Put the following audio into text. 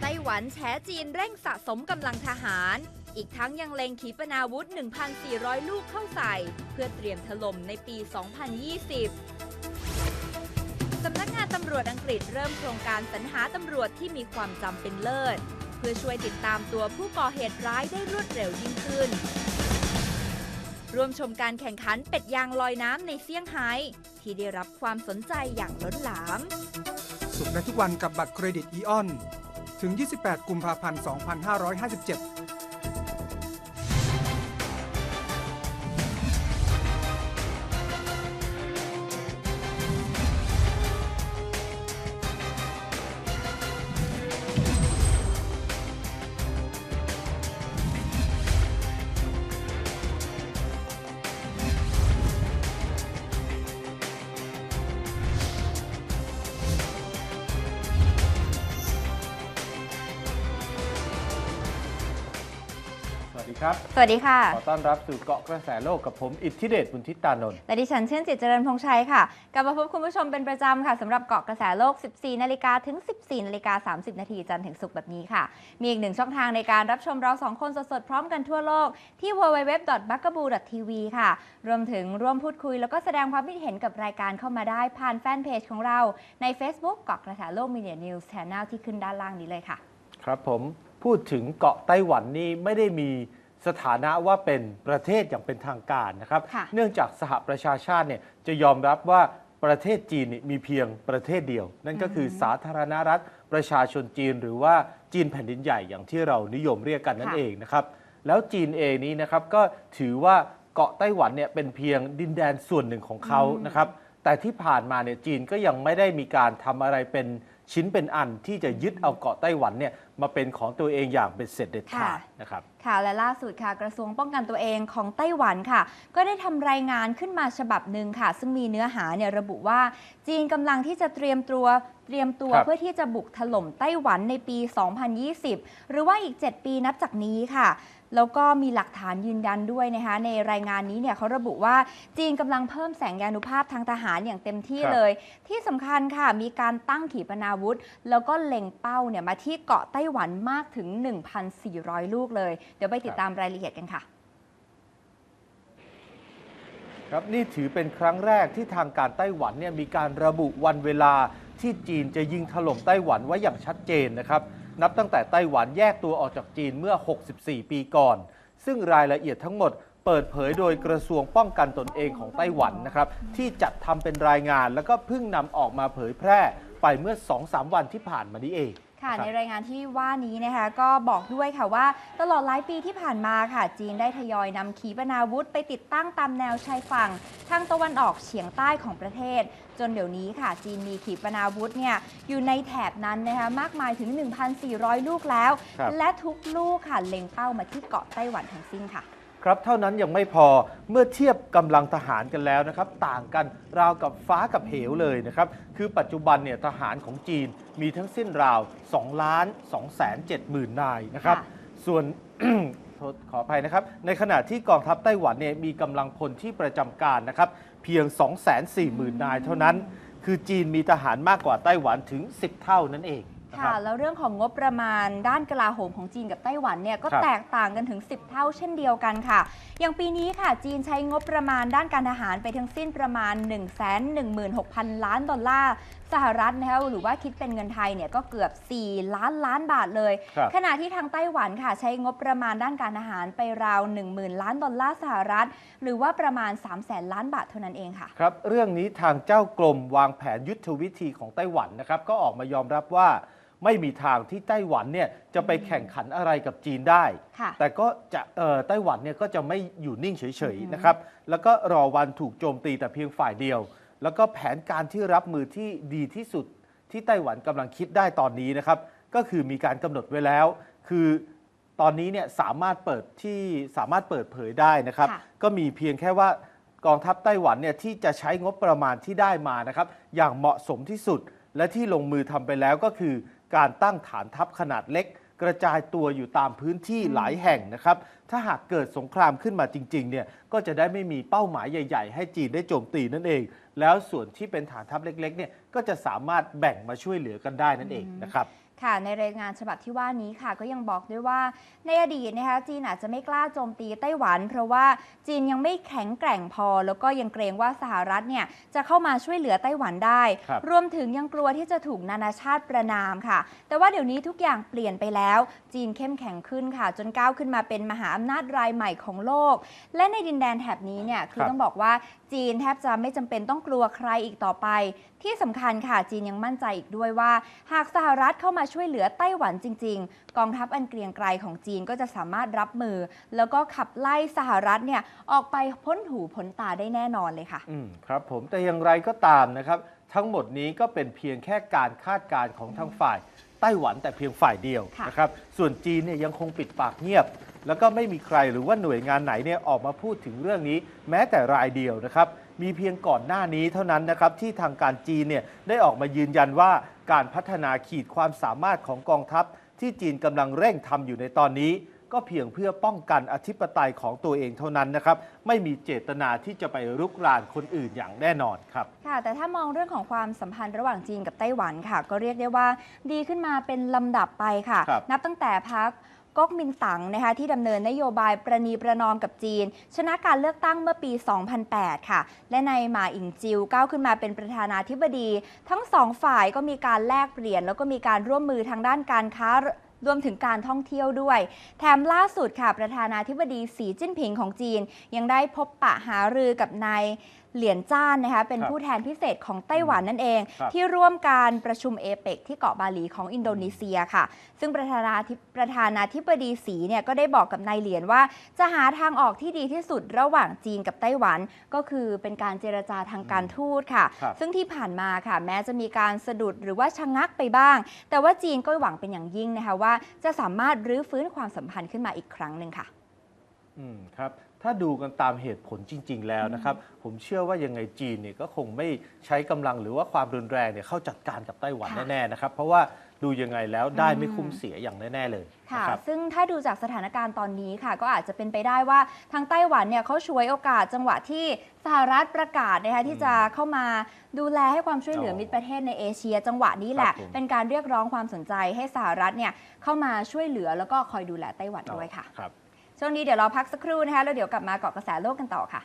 ไต้หวันแฉจีนเร่งสะสมกำลังทหาร อีกทั้งยังเล็งขีปนาวุธ 1,400 ลูกเข้าใส่ เพื่อเตรียมถล่มในปี 2020 สำนักงานตำรวจอังกฤษเริ่มโครงการสรรหาตำรวจที่มีความจำเป็นเลิศ เพื่อช่วยติดตามตัวผู้ก่อเหตุร้ายได้รวดเร็วยิ่งขึ้นร่วมชมการแข่งขันเป็ดยางลอยน้ำในเซี่ยงไฮ้ที่ได้รับความสนใจอย่างล้นหลาม สุขในทุกวันกับบัตรเครดิตอีออน ถึง 28 กุมภาพันธ์ 2557 ดีครับ สวัสดีค่ะ ขอต้อนรับสู่เกาะกระแสโลกกับผมอิทธิเดชบุญทิตานนท์และดิฉันชื่นจิตเจริญพงษ์ชัยค่ะ กลับมาพบคุณผู้ชมเป็นประจำค่ะสำหรับเกาะกระแสโลก 14 นาฬิกาถึง 14 นาฬิกา 30 นาทีจันทร์ถึงศุกร์แบบนี้ค่ะ มีอีกหนึ่งช่องทางในการรับชมเราสองคนสดๆ พร้อมกันทั่วโลกที่ www.bugaboo.tv ค่ะ รวมถึงร่วมพูดคุย แล้วก็แสดงความคิดเห็นกับรายการเข้ามาได้ผ่านแฟนเพจของเราใน Facebook เกาะกระแสโลก Media News Channel ที่ขึ้นด้านล่างนี้เลยค่ะ ครับผมพูดถึงเกาะไต้หวันนี่ไม่ได้มี สถานะว่าเป็นประเทศอย่างเป็นทางการนะครับ ค่ะเนื่องจากสหประชาชาติเนี่ยจะยอมรับว่าประเทศจีนนี่มีเพียงประเทศเดียว นั่นก็คือสาธารณรัฐประชาชนจีน หรือว่าจีนแผ่นดินใหญ่อย่างที่เรานิยมเรียกกันนั่นค่ะ เองนะครับ แล้วจีนเองนี้นะครับก็ถือว่าเกาะไต้หวันเนี่ยเป็นเพียงดินแดนส่วนหนึ่งของเขานะครับ แต่ที่ผ่านมาเนี่ยจีนก็ยังไม่ได้มีการทำอะไรเป็นชิ้นเป็นอันที่จะยึดเอาเกาะไต้หวันเนี่ย มาเป็นของตัวเองอย่างเป็นเสร็จเด็ดขาดค่ะนะครับค่ะและล่าสุดค่ะกระทรวงป้องกันตัวเองของไต้หวันค่ะ ก็ได้ทำรายงานขึ้นมาฉบับหนึ่งค่ะ ซึ่งมีเนื้อหาเนี่ยระบุว่า จีนกำลังที่จะเตรียมตัวเตรียมตัวครับเพื่อที่จะบุกถล่มไต้หวันในปี 2020 หรือว่าอีก 7 ปีนับจากนี้ค่ะแล้วก็มีหลักฐานยืนยันด้วยนะคะในรายงานนี้เนี่ยเขาระบุว่าจีนกำลังเพิ่มแสงยานุภาพทางทหารอย่างเต็มที่ครับเลย ที่สำคัญค่ะมีการตั้งขีปนาวุธ แล้วก็เล็งเป้าเนี่ยมาที่เกาะไต้หวันมากถึง 1,400 ลูกเลย เดี๋ยวไปติดตามรายละเอียดกันค่ะครับนี่ถือเป็นครั้งแรกที่ทางการไต้หวันเนี่ยมีการระบุวันเวลาที่จีนจะยิงถล่มไต้หวันไว้อย่างชัดเจนนะครับนับตั้งแต่ไต้หวันแยกตัวออกจากจีนเมื่อ 64 ปีก่อน ซึ่งรายละเอียดทั้งหมดเปิดเผยโดยกระทรวงป้องกันตนเองของไต้หวันนะครับที่จัดทำเป็นรายงานแล้วก็เพิ่งนำออกมาเผยแพร่ไปเมื่อ 2-3 วันที่ผ่านมานี้เอง ค่ะรับในรายงานที่ว่านี้นะคะก็บอกด้วยค่ะว่า ตลอดหลายปีที่ผ่านมาค่ะ จีนได้ทยอยนำขีปนาวุธไปติดตั้งตามแนวชายฝั่ง ทางตะวันออกเฉียงใต้ของประเทศ จนเดี๋ยวนี้ค่ะ จีนมีขีปนาวุธเนี่ยอยู่ในแถบนั้นนะคะมากมายถึง 1,400 ลูกแล้วครับและทุกลูกค่ะเล็งเป้ามาที่เกาะไต้หวันทั้งสิ้นค่ะ ครับเท่านั้นยังไม่พอเมื่อเทียบกำลังทหารกันแล้วนะครับ ต่างกันราวกับฟ้ากับเหวเลยนะครับ คือปัจจุบันเนี่ยทหารของจีนมีทั้งสิ้นราว2ล้าน2แสน7หมื่นนายนะครับค่ะส่วนโทษขออภัยนะครับ ในขณะที่กองทัพไต้หวันเนี่ยมีกำลังพลที่ประจำการนะครับ เพียง 2 4 0 0 0 0 นายเท่านั้น คือจีนมีทหารมากกว่าไต้หวันถึง 10 เท่านั่นเองนะ คค่ะรับแล้วเรื่องของงบประมาณด้านกลาโหมของจีนกับไต้หวันเนี่ยก็ครับแตกต่างกันถึง 10 เท่าเช่นเดียวกันค่ะ อย่างปีนี้ค่ะ จีนใช้งบประมาณด้านการทหารไปทั้งสิ้นประมาณ 1 1 6 0 0 0 ล้านดอลลาร์สหรัฐนะคะหรือว่าคิดเป็นเงินไทยเนี่ยก็เกือบ 4 ล้านล้านบาทเลยครับขณะที่ทางไต้หวันค่ะ ใช้งบประมาณด้านการทหารไปราว 10,000 ล้านดอลลาร์สหรัฐ หรือว่าประมาณ 3 0 0แสนล้านบาทเท่านั้นเองค่ะ ครับ เรื่องนี้ทางเจ้ากรมวางแผนยุทธวิธีของไต้หวันนะครับ ก็ออกมายอมรับว่า ไม่มีทางที่ไต้หวันเนี่ยจะไปแข่งขันอะไรกับจีนได้ ค่ะแต่ก็จะเอ่อไต้หวันเนี่ยก็จะไม่อยู่นิ่งเฉยๆนะครับ แล้วก็รอวันถูกโจมตีแต่เพียงฝ่ายเดียว แล้วก็แผนการที่รับมือที่ดีที่สุดที่ไต้หวันกำลังคิดได้ตอนนี้นะครับ ก็คือมีการกำหนดไว้แล้ว คือตอนนี้เนี่ยสามารถเปิดที่สามารถเปิดเผยได้นะครับ ค่ะ ก็มีเพียงแค่ว่ากองทัพไต้หวันเนี่ยที่จะใช้งบประมาณที่ได้มานะครับ อย่างเหมาะสมที่สุดและที่ลงมือทำไปแล้วก็คือ การตั้งฐานทัพขนาดเล็ก กระจายตัวอยู่ตามพื้นที่หลายแห่งนะครับ ถ้าหากเกิดสงครามขึ้นมาจริงๆเนี่ยก็จะได้ไม่มีเป้าหมายใหญ่ๆ ให้จีนได้โจมตีนั่นเอง แล้วส่วนที่เป็นฐานทัพเล็กๆเนี่ยก็จะสามารถแบ่งมาช่วยเหลือกันได้นั่นเองนะครับ ค่ะในรายงานฉบับที่ว่านี้ค่ะ ก็ยังบอกด้วยว่าในอดีตนะคะจีนอาจจะไม่กล้าโจมตีไต้หวัน เพราะว่าจีนยังไม่แข็งแกร่งพอ แล้วก็ยังเกรงว่าสหรัฐเนี่ยจะเข้ามาช่วยเหลือไต้หวันได้ครับรวมถึงยังกลัวที่จะถูกนานาชาติประนามค่ะ แต่ว่าเดี๋ยวนี้ทุกอย่างเปลี่ยนไปแล้ว จีนเข้มแข็งขึ้นค่ะ จนก้าวขึ้นมาเป็นมหาอำนาจรายใหม่ของโลก และในดินแดนแถบนี้เนี่ยคือครับต้องบอกว่าจีนแทบจะไม่จำเป็นต้องกลัวใครอีกต่อไป ที่สำคัญค่ะจีนยังมั่นใจอีกด้วยว่า หากสหรัฐเข้ามาช่วยเหลือไต้หวันจริง ๆ กองทัพอันเกรียงไกรของจีนก็จะสามารถรับมือ แล้วก็ขับไล่สหรัฐเนี่ยออกไปพ้นหูพ้นตาได้แน่นอนเลยค่ะ อืมครับผมแต่อย่างไรก็ตามนะครับ ทั้งหมดนี้ก็เป็นเพียงแค่การคาดการณ์ของทางฝ่ายไต้หวันแต่เพียงฝ่ายเดียวค่ะ นะครับส่วนจีนเนี่ยยังคงปิดปากเงียบ แล้วก็ไม่มีใครหรือว่าหน่วยงานไหนเนี่ยออกมาพูดถึงเรื่องนี้ แม้แต่รายเดียวนะครับ มีเพียงก่อนหน้านี้เท่านั้นนะครับที่ทางการจีนเนี่ยได้ออกมายืนยันว่าการพัฒนาขีดความสามารถของกองทัพ ที่จีนกำลังเร่งทำอยู่ในตอนนี้ ก็เพียงเพื่อป้องกันอธิปไตยของตัวเองเท่านั้นนะครับไม่มีเจตนาที่จะไปรุกรานคนอื่นอย่างแน่นอนครับ ค่ะ แต่ถ้ามองเรื่องของความสัมพันธ์ระหว่างจีนกับไต้หวันค่ะ ก็เรียกได้ว่าดีขึ้นมาเป็นลำดับไปค่ะ ครับ นับตั้งแต่พัก ก๊กมินตั๋งนะคะที่ดำเนินนโยบายประนีประนอมกับจีน ชนะการเลือกตั้งเมื่อปี 2008 ค่ะ และในหมาอิงจิวก้าวขึ้นมาเป็นประธานาธิบดี ทั้งสองฝ่ายก็มีการแลกเปลี่ยน แล้วก็มีการร่วมมือทางด้านการค้ารวมถึงการท่องเที่ยวด้วย แถมล่าสุดค่ะ ประธานาธิบดีสีจิ้นผิงของจีน ยังได้พบปะหารือกับนาย เหลียนจ้านนะคะเป็นครับผู้แทนพิเศษของไต้หวันนั่นเองครับที่ร่วมการประชุมเอเปกที่เกาะบาหลีของอินโดนีเซียค่ะ ซึ่งประธานาธิประธานาธิบดีสีเนี่ยก็ได้บอกกับนายเหลียนว่า จะหาทางออกที่ดีที่สุดระหว่างจีนกับไต้หวัน ก็คือเป็นการเจรจาทางการทูตค่ะครับซึ่งที่ผ่านมาค่ะ แม้จะมีการสะดุดหรือว่าชะงักไปบ้าง แต่ว่าจีนก็หวังเป็นอย่างยิ่งนะคะว่า จะสามารถรื้อฟื้นความสัมพันธ์ขึ้นมาอีกครั้งหนึ่งค่ะ อืมครับ ถ้าดูกันตามเหตุผลจริง ๆ แล้วนะครับ ผมเชื่อว่ายังไงจีนเนี่ยก็คงไม่ใช้กำลังหรือว่าความรุนแรงเนี่ยเข้าจัดการกับไต้หวันค่ะแน่ๆนะครับเพราะว่าดูยังไงแล้วได้ไม่อืมคุ้มเสียอย่างแน่ ๆ เลยค่ะนะครับซึ่งถ้าดูจากสถานการณ์ตอนนี้ค่ะ ก็อาจจะเป็นไปได้ว่าทางไต้หวันเนี่ยเขาช่วยโอกาสจังหวะที่สหรัฐประกาศนะคะที่จะเข้ามาดูแลให้ความช่วยเหลืออ๋อมิตรประเทศในเอเชีย จังหวะนี้แหละครับผมเป็นการเรียกร้องความสนใจให้สหรัฐเนี่ยเข้ามาช่วยเหลือแล้วก็คอยดูแลไต้หวันด้วยค่ะครับ ช่วงนี้เดี๋ยวเราพักสักครู่นะคะแล้วเดี๋ยวกลับมาเกาะกระแสโลกกันต่อค่ะ